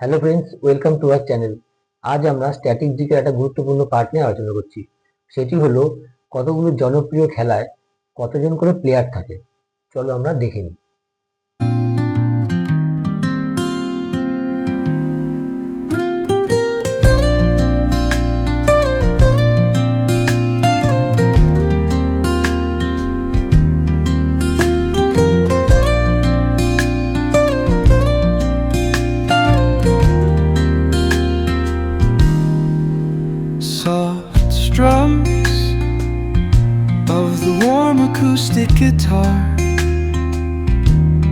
Hello friends welcome to our channel আজ আমরা static দিকের একটা গুরুত্বপূর্ণ পার্ট নিয়ে আলোচনা করছি। সেটি হলো কতগুলো জনপ্রিয় খেলায় কতজন করে প্লেয়ার থাকে। চলো আমরা দেখে নিই। Soft strums of the warm acoustic guitar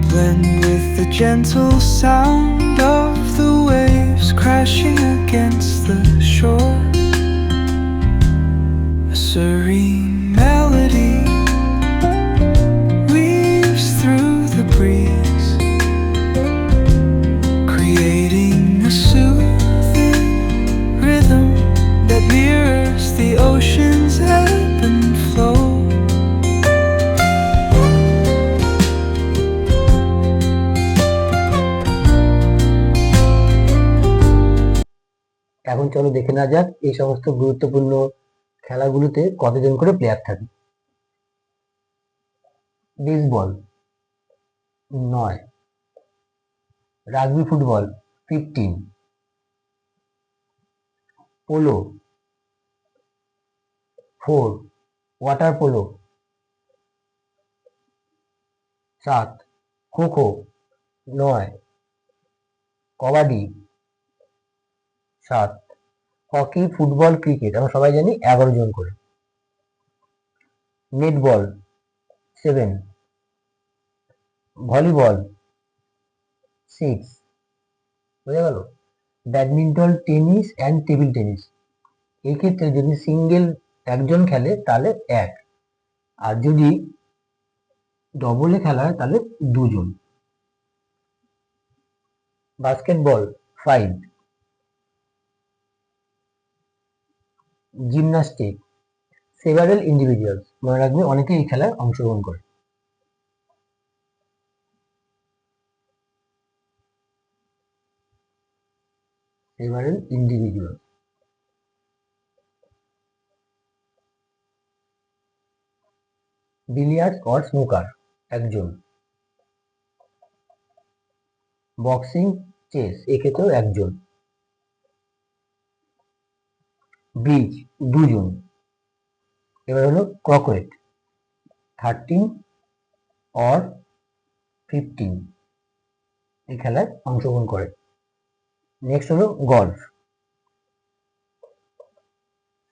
blend with the gentle sound of the waves crashing against the shore. A serene এখন চলো দেখে নেওয়া যাক এই সমস্ত গুরুত্বপূর্ণ খেলাগুলোতে কতজন করে প্লেয়ার থাকে। বেসবল নয় rugby football fifteen polo four water polo সাত, খোখো নয়, কবাডি সাত। হকি, ফুটবল, ক্রিকেট, আমরা সবাই জানি এগারো জন করে। Netball, seven. Volleyball, six. বোঝা গেল? Badminton, tennis and table tennis এই ক্ষেত্রে যদি সিঙ্গেল একজন খেলে, তাহলে এক। আর যদি ডবলে খেলা হয়, তাহলে দুজন। Basketball five gymnastic several individuals মনে রাখবে অনেকে এই খেলায় অংশগ্রহণ করে। Several individual billiard or snooker একজন। বক্সিং চেস এক্ষেত্রেও একজন। ব্রিজ দুজন এবার হলো ক্রকরেট থার্টিন অর ফিফটিন এই খেলায় অংশগ্রহণ করে। নেক্সট হলো গল্ফ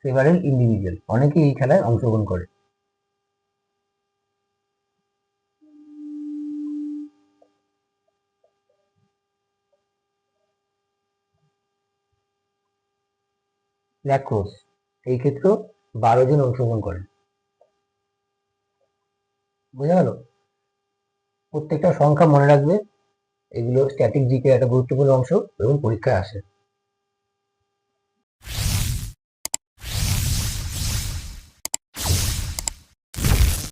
সেভারেল ইন্ডিভিজুয়াল অনেকেই এই খেলায় অংশগ্রহণ করে। ল্যাক্রোস এই ক্ষেত্রেও বারো জন অংশগ্রহণ করেন বোঝা গেল? প্রত্যেকটা সংখ্যা মনে রাখবে, এগুলো স্ট্যাটিক জিকে একটা গুরুত্বপূর্ণ অংশ এবং পরীক্ষায় আসে।